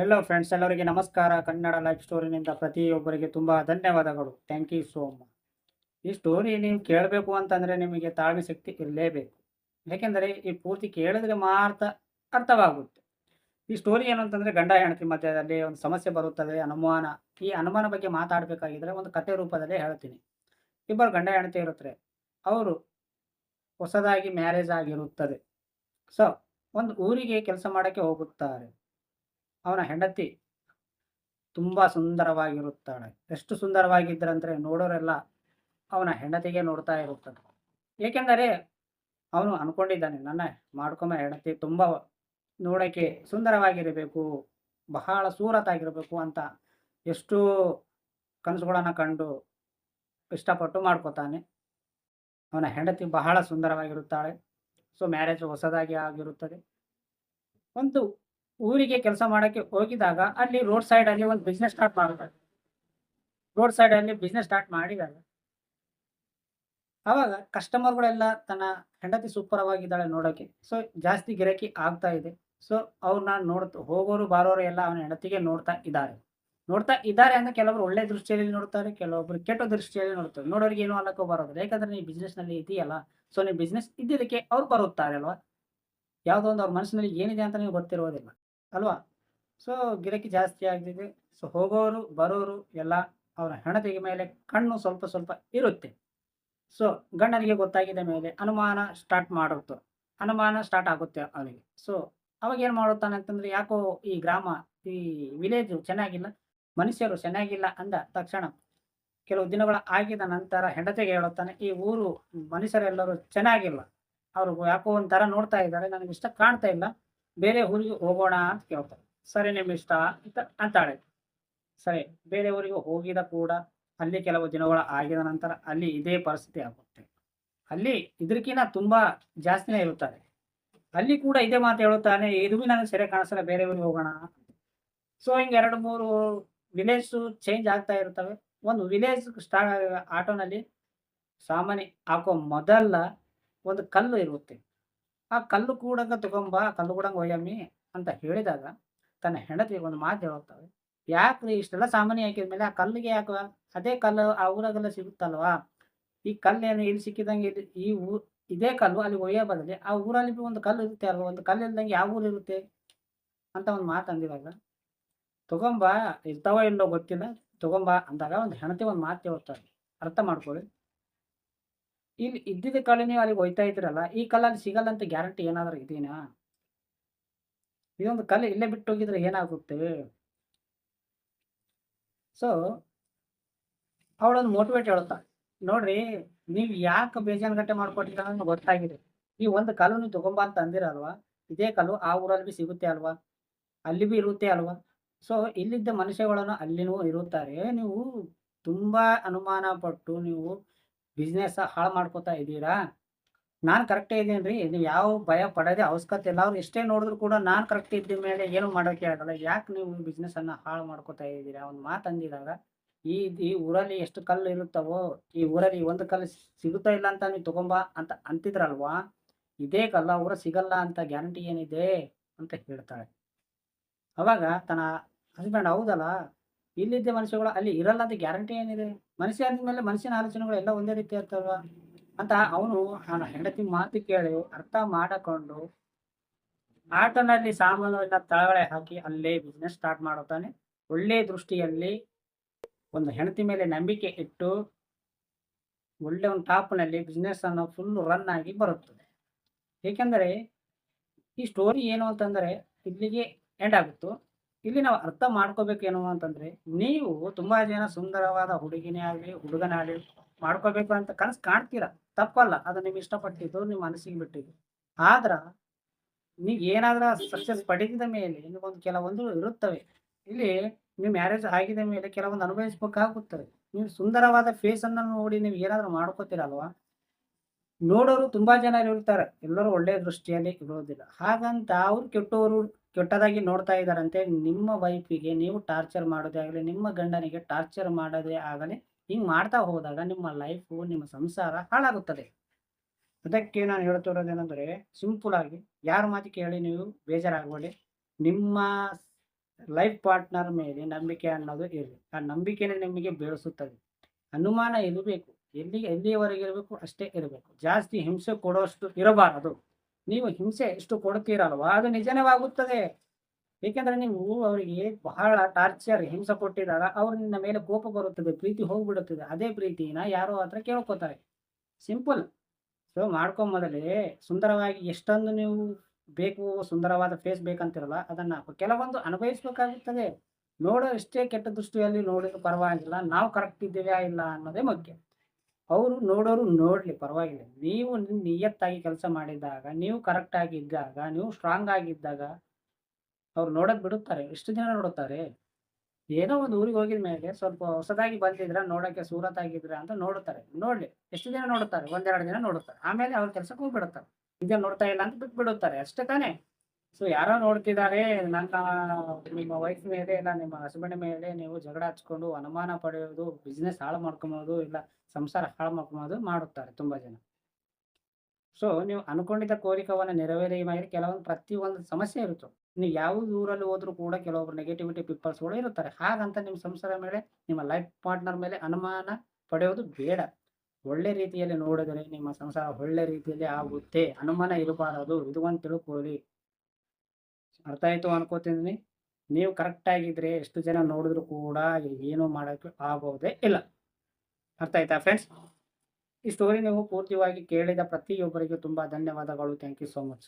Hello friends ಎಲ್ಲರಿಗೆ ನಮಸ್ಕಾರ. Kannada life ಸ್ಟೋರಿನಿಂದ ಪ್ರತಿಯೊಬ್ಬರಿಗೆ ತುಂಬ ಧನ್ಯವಾದಗಳು. ಥ್ಯಾಂಕ್ ಯು ಸೋ ಮಚ್ ಈ ಸ್ಟೋರಿ ನೀವು ಕೇಳಬೇಕು ಅಂತಂದರೆ ನಿಮಗೆ ತಾಳ್ಮೆ ಶಕ್ತಿ ಇರಲೇಬೇಕು. ಯಾಕೆಂದರೆ ಈ ಪೂರ್ತಿ ಕೇಳಿದ್ರೆ ಮಾತ್ರ ಅರ್ಥವಾಗುತ್ತೆ. ಈ ಸ್ಟೋರಿ ಏನು ಅಂತಂದರೆ ಗಂಡ ಹೆಂಡತಿ ಮಧ್ಯದಲ್ಲಿ ಒಂದು ಸಮಸ್ಯೆ ಬರುತ್ತದೆ, ಅನುಮಾನ. ಈ ಅನುಮಾನ ಬಗ್ಗೆ ಮಾತಾಡಬೇಕಾಗಿದ್ರೆ ಒಂದು ಕತೆ ರೂಪದಲ್ಲಿ ಹೇಳ್ತೀನಿ. ಇಬ್ಬರು ಗಂಡ ಹೆಂಡತಿ ಇರುತ್ತಾರೆ. ಅವರು ಹೊಸದಾಗಿ ಮ್ಯಾರೇಜ್ ಆಗಿರುತ್ತದೆ. ಸೊ ಒಂದು ಊರಿಗೆ ಕೆಲಸ ಮಾಡೋಕ್ಕೆ ಹೋಗುತ್ತಾರೆ. ಅವನ ಹೆಂಡತಿ ತುಂಬಾ ಸುಂದರವಾಗಿರುತ್ತಾಳೆ. ಎಷ್ಟು ಸುಂದರವಾಗಿದ್ದರಂದ್ರೆ ನೋಡೋರೆಲ್ಲ ಅವನ ಹೆಂಡತಿಗೆ ನೋಡ್ತಾ ಇರುತ್ತದೆ ಏಕೆಂದರೆ ಅವನು ಅನ್ಕೊಂಡಿದ್ದಾನೆ, ನನ್ನ ಮಾಡ್ಕೊಂಬ ಹೆಂಡತಿ ತುಂಬ ನೋಡೋಕ್ಕೆ ಸುಂದರವಾಗಿರಬೇಕು, ಬಹಳ ಸೂರತ್ತಾಗಿರಬೇಕು ಅಂತ ಎಷ್ಟು ಕನಸುಗಳನ್ನು ಕಂಡು ಇಷ್ಟಪಟ್ಟು ಮಾಡ್ಕೋತಾನೆ. ಅವನ ಹೆಂಡತಿ ಬಹಳ ಸುಂದರವಾಗಿರುತ್ತಾಳೆ. ಸೊ ಮ್ಯಾರೇಜ್ ಹೊಸದಾಗಿ ಆಗಿರುತ್ತದೆ. ಒಂದು ಊರಿಗೆ ಕೆಲಸ ಮಾಡೋಕ್ಕೆ ಹೋಗಿದಾಗ ಅಲ್ಲಿ ರೋಡ್ ಸೈಡ್ ಅಲ್ಲಿ ಒಂದು ಬಿಸ್ನೆಸ್ ಸ್ಟಾರ್ಟ್ ಮಾಡ್ತಾರೆ. ರೋಡ್ ಸೈಡ್ ಅಲ್ಲಿ ಬಿಸ್ನೆಸ್ ಸ್ಟಾರ್ಟ್ ಮಾಡಿದಾಗ ಅವಾಗ ಕಸ್ಟಮರ್ಗಳೆಲ್ಲ ತನ್ನ ಹೆಂಡತಿ ಸೂಪರ್ ಆಗಿದ್ದಾಳೆ ನೋಡೋಕೆ. ಸೊ ಜಾಸ್ತಿ ಗಿರಾಕಿ ಆಗ್ತಾ ಇದೆ. ಸೊ ಅವ್ರನ್ನ ನೋಡ್ತಾ, ಹೋಗೋರು ಬಾರೋರು ಎಲ್ಲ ಅವನ ಹೆಂಡತಿಗೆ ನೋಡ್ತಾ ಇದ್ದಾರೆ. ನೋಡ್ತಾ ಇದ್ದಾರೆ ಅಂದ್ರೆ ಕೆಲವರು ಒಳ್ಳೆ ದೃಷ್ಟಿಯಲ್ಲಿ ನೋಡ್ತಾರೆ, ಕೆಲವೊಬ್ರು ಕೆಟ್ಟ ದೃಷ್ಟಿಯಲ್ಲಿ ನೋಡ್ತಾರೆ. ನೋಡೋರಿಗೆ ಏನು ಅನ್ನಕ್ಕೂ ಬರೋದಿಲ್ಲ. ಯಾಕಂದ್ರೆ ನೀವು ಬಿಸ್ನೆಸ್ನಲ್ಲಿ ಇದೆಯಲ್ಲ ಸೊ ನೀವು ಬಿಸ್ನೆಸ್ ಇದ್ದಿದ್ದಕ್ಕೆ ಅವ್ರು ಬರುತ್ತಾರೆ ಅಲ್ವಾ ಯಾವುದೋ ಒಂದು ಅವ್ರ ಮನಸ್ಸಿನಲ್ಲಿ ಏನಿದೆ ಅಂತ ನೀವು ಗೊತ್ತಿರೋದಿಲ್ಲ ಅಲ್ವಾ? ಸೊ ಗಿರಕಿ ಜಾಸ್ತಿ ಆಗ್ತಿದೆ. ಸೊ ಹೋಗೋರು, ಬರೋರು ಎಲ್ಲ ಅವರ ಹೆಣತೆಗೆ ಮೇಲೆ ಕಣ್ಣು ಸ್ವಲ್ಪ ಸ್ವಲ್ಪ ಇರುತ್ತೆ. ಸೊ ಗಂಡನಿಗೆ ಗೊತ್ತಾಗಿದ ಮೇಲೆ ಅನುಮಾನ ಸ್ಟಾರ್ಟ್ ಮಾಡುತ್ತೆ. ಅನುಮಾನ ಸ್ಟಾರ್ಟ್ ಆಗುತ್ತೆ ಅವನಿಗೆ ಸೊ ಅವಾಗ ಏನು ಮಾಡುತ್ತಾನೆ ಅಂತಂದ್ರೆ ಯಾಕೋ ಈ ಗ್ರಾಮ, ಈ ವಿಲೇಜ್ ಚೆನ್ನಾಗಿಲ್ಲ, ಮನುಷ್ಯರು ಚೆನ್ನಾಗಿಲ್ಲ ಅಂದ ತಕ್ಷಣ ಕೆಲವು ದಿನಗಳ ಆಗಿದ ನಂತರ ಹೆಂಡತಿಗೆ ಹೇಳುತ್ತಾನೆ, ಈ ಊರು ಮನುಷ್ಯರೆಲ್ಲರೂ ಚೆನ್ನಾಗಿಲ್ಲ. ಅವರು ಯಾಕೋ ಒಂಥರ ನೋಡ್ತಾ ಇದ್ದಾರೆ, ನನಗೆ ಇಷ್ಟ ಕಾಣ್ತಾ ಇಲ್ಲ. ಬೇರೆ ಊರಿಗೆ ಹೋಗೋಣ ಅಂತ ಕೇಳ್ತಾರೆ. ಸರಿ ನಿಮ್ಮ ಇಷ್ಟ ಅಂತ ಅಂತಾಳೆ ಸರಿ, ಬೇರೆ ಊರಿಗೆ ಹೋಗಿದ ಕೂಡ ಅಲ್ಲಿ ಕೆಲವು ದಿನಗಳ ಆಗಿದ ನಂತರ ಅಲ್ಲಿ ಇದೇ ಪರಿಸ್ಥಿತಿ ಆಗುತ್ತೆ. ಅಲ್ಲಿ ಇದಕ್ಕಿಂತ ತುಂಬಾ ಜಾಸ್ತಿನೇ ಇರುತ್ತಾರೆ. ಅಲ್ಲಿ ಕೂಡ ಇದೇ ಮಾತು ಹೇಳುತ್ತಾನೆ, ಇದು ನನಗೆ ಸರಿ ಕಾಣಿಸಲ್ಲ, ಬೇರೆ ಊರಿಗೆ ಹೋಗೋಣ ಸೊ ಹಿಂಗೆ ಎರಡು ಮೂರು ವಿಲೇಜ್ ಚೇಂಜ್ ಆಗ್ತಾ ಇರ್ತವೆ ಒಂದು ವಿಲೇಜ್ ಸ್ಟಾ ಆಟೋನಲ್ಲಿ ಸಾಮಾನ್ಯ, ಹಾಕೋ ಮೊದಲ ಒಂದು ಕಲ್ಲು ಇರುತ್ತೆ. ಆ ಕಲ್ಲು ಕೂಡಂಗ ತಗೊಂಬ, ಕಲ್ಲು ಕೂಡಂಗ ಒಯ್ಯಮ್ಮಿ ಅಂತ ಹೇಳಿದಾಗ ತನ್ನ ಹೆಂಡತಿಗೆ ಒಂದು ಮಾತು ಹೇಳ್ತಾವೆ ಯಾಕ್ರಿ ಇಷ್ಟೆಲ್ಲ ಸಾಮಾನ್ಯ ಹಾಕಿದ ಮೇಲೆ ಆ ಕಲ್ಲಿಗೆ ಯಾಕ ಅದೇ ಕಲ್ಲು ಆ ಊರಾಗೆಲ್ಲ ಸಿಗುತ್ತಲ್ವಾ? ಈ ಕಲ್ಲೇನು ಇಲ್ಲಿ ಸಿಕ್ಕಿದಂಗೆ ಇಲ್ಲಿ ಈ ಊ ಇದೇ ಕಲ್ಲು ಅಲ್ಲಿ ಒಯ್ಯ ಬದಲಿ ಆ ಊರಲ್ಲಿ ಬಿ ಒಂದು ಕಲ್ಲು ಇರುತ್ತೆ ಅಲ್ವಾ? ಒಂದು ಕಲ್ಲು ಇಲ್ದಂಗೆ ಯಾವ ಊರು ಇರುತ್ತೆ? ಅಂತ ಒಂದು ಮಾತು ಅಂದಿದಾಗ, ತಗೊಂಬ, ಇರ್ತಾವ ಇಲ್ಲೋ ಗೊತ್ತಿಲ್ಲ, ತಗೊಂಬ ಅಂದಾಗ ಒಂದು ಹೆಣತಿ ಒಂದು ಮಾತು ಹೇಳ್ತಾರೆ ಅರ್ಥ ಮಾಡ್ಕೊಳ್ಳಿ. ಇಲ್ಲಿ ಇದ್ದಿದ್ದ ಕಲ್ಲು ನೀವು ಅಲ್ಲಿಗೆ ಹೋಯ್ತಾ ಇದ್ರಲ್ಲ, ಈ ಕಲ್ಲಲ್ಲಿ ಸಿಗಲ್ಲ ಅಂತ ಗ್ಯಾರಂಟಿ ಏನಾದರೂ ಇದೀನಾ? ಇದೊಂದು ಕಲ್ಲು ಇಲ್ಲೇ ಬಿಟ್ಟು ಹೋಗಿದ್ರೆ ಏನಾಗುತ್ತೆ? ಸೊ ಅವಳೊಂದು ಮೋಟಿವೇಟ್ ಹೇಳುತ್ತಾ, ನೋಡ್ರಿ, ನೀವು ಯಾಕೆ ಬೇಜಾನ್ಗಟ್ಟೆ ಮಾಡ್ಕೊಟ್ಟಿಲ್ಲ ಅನ್ನೋದು ಗೊತ್ತಾಗಿದೆ. ನೀವು ಒಂದು ಕಲ್ಲು ನೀವು ತಗೊಂಬ ಅಂತ ಅಂದಿರಲ್ವಾ? ಇದೇ ಕಲ್ಲು ಆ ಊರಲ್ಲಿ ಬಿ ಸಿಗುತ್ತೆ ಅಲ್ವಾ? ಅಲ್ಲಿ ಬಿ ಇರುತ್ತೆ ಅಲ್ವಾ? ಸೊ ಇಲ್ಲಿದ್ದ ಮನುಷ್ಯಗಳನ್ನು ಅಲ್ಲಿನೂ ಇರುತ್ತಾರೆ. ನೀವು ತುಂಬಾ ಅನುಮಾನ ಪಟ್ಟು ನೀವು ಬಿಸ್ನೆಸ್ ಹಾಳು ಮಾಡ್ಕೋತಾ ಇದ್ದೀರಾ? ನಾನು ಕರೆಕ್ಟೇ ಇದ್ದೀನಿ ರೀ. ನೀವು ಯಾವ ಭಯ ಪಡೋದೇ ಅವಶ್ಯಕತೆ ಇಲ್ಲ. ಅವ್ರು ಎಷ್ಟೇ ನೋಡಿದ್ರು ಕೂಡ ನಾನು ಕರೆಕ್ಟ್ ಇದ್ದ ಮೇಲೆ ಏನು ಮಾಡೋಕ್ಕೆ ಆಗಲ್ಲ. ಯಾಕೆ ನೀವು ಬಿಸ್ನೆಸ್ಸನ್ನು ಹಾಳು ಮಾಡ್ಕೋತಾ ಇದ್ದೀರಾ? ಒಂದು ಮಾತು ಅಂದಿದಾಗ, ಈ ಈ ಊರಲ್ಲಿ ಎಷ್ಟು ಕಲ್ಲು ಇರುತ್ತವೋ, ಈ ಊರಲ್ಲಿ ಒಂದು ಕಲ್ಲು ಸಿಗುತ್ತಾ ಇಲ್ಲ ಅಂತ ನೀವು ತಗೊಂಬ ಅಂತ ಅಂತಿದ್ರಲ್ವಾ? ಇದೇ ಕಲ್ಲ ಊರ ಸಿಗಲ್ಲ ಅಂತ ಗ್ಯಾರಂಟಿ ಏನಿದೆ? ಅಂತ ಹೇಳ್ತಾಳೆ. ಅವಾಗ ತನ್ನ ಹಸ್ಬೆಂಡ್ ಹೌದಲ್ಲ? ಇಲ್ಲಿದ್ದ ಮನುಷ್ಯಗಳು ಅಲ್ಲಿ ಇರಲ್ಲ ಅಂತ ಗ್ಯಾರಂಟಿ ಏನಿದೆ? ಮನುಷ್ಯ ಅಂದ್ಮೇಲೆ ಮನುಷ್ಯನ ಆಲೋಚನೆಗಳು ಎಲ್ಲ ಒಂದೇ ರೀತಿ ಇರ್ತಲ್ವಾ? ಅಂತ ಅವನು ಹೆಂಡತಿ ಮಾತು ಕೇಳಿ ಅರ್ಥ ಮಾಡಿಕೊಂಡು ಆಟೋನಲ್ಲಿ ಸಾಮಾನು ಎಲ್ಲ ತಳಗಡೆ ಹಾಕಿ ಅಲ್ಲೇ ಬಿಸ್ನೆಸ್ ಸ್ಟಾರ್ಟ್ ಮಾಡುತ್ತಾನೆ. ಒಳ್ಳೆ ದೃಷ್ಟಿಯಲ್ಲಿ ಒಂದು ಹೆಂಡತಿ ಮೇಲೆ ನಂಬಿಕೆ ಇಟ್ಟು ಒಳ್ಳೆ ಒಂದು ಟಾಪ್ನಲ್ಲಿ ಬಿಸ್ನೆಸ್ ಅನ್ನು ಫುಲ್ ರನ್ ಆಗಿ ಬರುತ್ತದೆ. ಏಕೆಂದರೆ ಈ ಸ್ಟೋರಿ ಏನು ಅಂತಂದರೆ ಇಲ್ಲಿಗೆ ಎಂಡ್ ಆಗುತ್ತೋ. ಇಲ್ಲಿ ನಾವು ಅರ್ಥ ಮಾಡ್ಕೋಬೇಕೇನು ಅಂತಂದ್ರೆ, ನೀವು ತುಂಬಾ ಜನ ಸುಂದರವಾದ ಹುಡುಗಿನೇ ಆಗ್ಲಿ ಹುಡುಗನೇ ಮಾಡ್ಕೋಬೇಕು ಅಂತ ಕನಸು ಕಾಣ್ತೀರಾ. ತಪ್ಪಲ್ಲ, ಅದು ನಿಮ್ಗೆ ಇಷ್ಟಪಟ್ಟಿದ್ದು, ನಿಮ್ಮ ಮನಸ್ಸಿಗೆ ಬಿಟ್ಟಿದ್ದು. ಆದ್ರ, ನೀವು ಏನಾದ್ರ ಸಕ್ಸಸ್ ಪಡೆದಿದ ಮೇಲೆ ನಿಮಗೊಂದು ಕೆಲವೊಂದು ಇರುತ್ತವೆ. ಇಲ್ಲಿ ನೀವು ಮ್ಯಾರೇಜ್ ಆಗಿದ ಮೇಲೆ ಕೆಲವೊಂದು ಅನುಭವಿಸ್ಬೇಕಾಗುತ್ತದೆ. ನೀವು ಸುಂದರವಾದ ಫೇಸ್ ಅನ್ನ ನೋಡಿ ನೀವು ಏನಾದ್ರೂ ಮಾಡ್ಕೋತೀರಲ್ವಾ? ನೋಡೋರು ತುಂಬಾ ಜನ ಇರ್ತಾರೆ. ಎಲ್ಲರೂ ಒಳ್ಳೆಯ ದೃಷ್ಟಿಯಲ್ಲಿ ಇರೋದಿಲ್ಲ. ಹಾಗಂತ ಅವ್ರು ಕೆಟ್ಟವರು ಕೆಟ್ಟದಾಗಿ ನೋಡ್ತಾ ಇದ್ದಾರಂತೆ, ನಿಮ್ಮ ವೈಫಿಗೆ ನೀವು ಟಾರ್ಚರ್ ಮಾಡೋದೇ ಆಗಲಿ, ನಿಮ್ಮ ಗಂಡನಿಗೆ ಟಾರ್ಚರ್ ಮಾಡೋದೇ ಆಗಲಿ, ಹಿಂಗೆ ಮಾಡ್ತಾ ಹೋದಾಗ ನಿಮ್ಮ ಲೈಫು, ನಿಮ್ಮ ಸಂಸಾರ ಹಾಳಾಗುತ್ತದೆ. ಅದಕ್ಕೆ ನಾನು ಹೇಳ್ತಿರೋದೇನೆಂದರೆ ಸಿಂಪಲ್ ಆಗಿ ಯಾರ ಮಾತು ಕೇಳಿ ನೀವು ಬೇಜಾರಾಗಬೇಡಿ. ನಿಮ್ಮ ಲೈಫ್ ಪಾರ್ಟ್ನರ್ ಮೇಲೆ ನಂಬಿಕೆ ಅನ್ನೋದು ಇರಲಿ. ಆ ನಂಬಿಕೆನೇ ನಿಮಗೆ ಬೆಳೆಸುತ್ತದೆ. ಅನುಮಾನ ಇರಬೇಕು. ಎಲ್ಲಿ, ಎಲ್ಲಿಯವರೆಗೆ ಇರಬೇಕು ಅಷ್ಟೇ ಇರಬೇಕು. ಜಾಸ್ತಿ ಹಿಂಸೆ ಕೊಡೋಷ್ಟು ಇರಬಾರದು. ನೀವು ಹಿಂಸೆ ಎಷ್ಟು ಕೊಡ್ತೀರಲ್ವ? ಅದು ನಿಜನವಾಗುತ್ತದೆ ಏಕೆಂದ್ರೆ ನೀವು ಅವರಿಗೆ ಬಹಳ ಟಾರ್ಚರ್ ಹಿಂಸೆ ಕೊಟ್ಟಿದಾಗ ಅವ್ರ ನಿನ್ನ ಮೇಲೆ ಕೋಪ ಬರುತ್ತದೆ, ಪ್ರೀತಿ ಹೋಗ್ಬಿಡುತ್ತದೆ. ಅದೇ ಪ್ರೀತಿನ ಯಾರೋ ಹತ್ರ ಕೇಳ್ಕೊತಾರೆ. ಸಿಂಪಲ್ ಸೊ ಮಾಡ್ಕೊಂಬದಲೇ ಸುಂದರವಾಗಿ ಎಷ್ಟೊಂದು ನೀವು ಬೇಕು, ಸುಂದರವಾದ ಫೇಸ್ ಬೇಕಂತಿರಲ್ಲ, ಅದನ್ನ ಕೆಲವೊಂದು ಅನುಭವಿಸ್ಬೇಕಾಗುತ್ತದೆ. ನೋಡೋ ಎಷ್ಟೇ ಕೆಟ್ಟ ದೃಷ್ಟಿಯಲ್ಲಿ ನೋಡಿದ್ರು ಪರವಾಗಿಲ್ಲ. ನಾವು ಕರೆಕ್ಟ್ ಇದ್ದೇವೆ ಇಲ್ಲ ಅನ್ನೋದೇ ಮುಖ್ಯ. ಅವರು ನೋಡೋರು ನೋಡಲಿ, ಪರವಾಗಿಲ್ಲ. ನೀವು ನಿಯತ್ತಾಗಿ ಕೆಲಸ ಮಾಡಿದಾಗ ನೀವು ಕರೆಕ್ಟ್ ಆಗಿ ಇದ್ದಾಗ, ನೀವು ಸ್ಟ್ರಾಂಗ್ ಆಗಿದ್ದಾಗ ಅವ್ರು ನೋಡೋದು ಬಿಡುತ್ತಾರೆ. ಎಷ್ಟು ದಿನ ನೋಡುತ್ತಾರೆ. ಏನೋ ಒಂದು ಊರಿಗೆ ಹೋಗಿದ ಮೇಲೆ ಸ್ವಲ್ಪ ಹೊಸದಾಗಿ ಬಂದಿದ್ರ ನೋಡಕ್ಕೆ ಸೂರತ್ ಆಗಿದ್ರ ಅಂತ ನೋಡುತ್ತಾರೆ. ನೋಡಲಿ ಎಷ್ಟು ದಿನ ನೋಡುತ್ತಾರೆ. ಒಂದೆರಡು ದಿನ ನೋಡುತ್ತಾರೆ. ಆಮೇಲೆ ಅವ್ರ ಕೆಲಸಕ್ಕೆ ಹೋಗ್ಬಿಡುತ್ತಾರೆ. ಇದನ್ನ ನೋಡ್ತಾ ಇಲ್ಲ ಅಂತ ಬಿಟ್ಟು ಬಿಡುತ್ತಾರೆ ಅಷ್ಟೇ ತಾನೇ? ಸೊ ಯಾರೋ ನೋಡ್ತಿದ್ದಾರೆ, ನನ್ನ, ನಿಮ್ಮ ವೈಫ್ ಮೇಲೆ, ಇಲ್ಲ ನಿಮ್ಮ ಹಸ್ಬೆಂಡ್ ಮೇಲೆ ನೀವು ಜಗಳ ಹಚ್ಕೊಂಡು ಅನುಮಾನ ಪಡೆಯೋದು ಬಿಸ್ನೆಸ್ ಹಾಳು ಮಾಡ್ಕೊಬೋದು ಇಲ್ಲ ಸಂಸಾರ ಹಾಳು ಮಾಡ್ಕೊಬೋದು ಮಾಡುತ್ತಾರೆ ತುಂಬಾ ಜನ. ಸೊ ನೀವು ಅನ್ಕೊಂಡಿದ್ದ ಕೋರಿಕವನ್ನ ನೆರವೇರಿ ಮಾಡಿ, ಕೆಲವೊಂದು ಪ್ರತಿಯೊಂದು ಸಮಸ್ಯೆ ಇರುತ್ತೆ. ನೀವು ಯಾವ ಊರಲ್ಲಿ ಹೋದ್ರು ಕೂಡ ಕೆಲವೊಬ್ರು ನೆಗೆಟಿವಿಟಿ ಪೀಪಲ್ಸ್ಗಳು ಇರುತ್ತಾರೆ. ಹಾಗಂತ ನಿಮ್ಮ ಸಂಸಾರ ಮೇಲೆ, ನಿಮ್ಮ ಲೈಫ್ ಪಾರ್ಟ್ನರ್ ಮೇಲೆ ಅನುಮಾನ ಪಡೆಯೋದು ಬೇಡ. ಒಳ್ಳೆ ರೀತಿಯಲ್ಲಿ ನೋಡಿದರೆ ನಿಮ್ಮ ಸಂಸಾರ ಒಳ್ಳೆ ರೀತಿಯಲ್ಲಿ ಆಗುತ್ತೆ. ಅನುಮಾನ ಇರಬಾರದು. ಇದು ಒಂದು ತಿಳ್ಕೊಳ್ಳಿ. ಅರ್ಥ ಆಯಿತು ಅನ್ಕೋತಿದ್ದೀನಿ ನೀವು ಕರೆಕ್ಟ್ ಆಗಿದ್ರೆ ಎಷ್ಟು ಜನ ನೋಡಿದ್ರು ಕೂಡ ಏನು ಮಾಡೋಕ್ಕೆ ಆಗೋದೇ ಇಲ್ಲ. ಅರ್ಥ ಆಯ್ತಾ ಫ್ರೆಂಡ್ಸ್ ಈ ಸ್ಟೋರಿ ನೀವು ಪೂರ್ತಿಯಾಗಿ ಕೇಳಿದ ಪ್ರತಿಯೊಬ್ಬರಿಗೂ ತುಂಬಾ ಧನ್ಯವಾದಗಳು. Thank you so much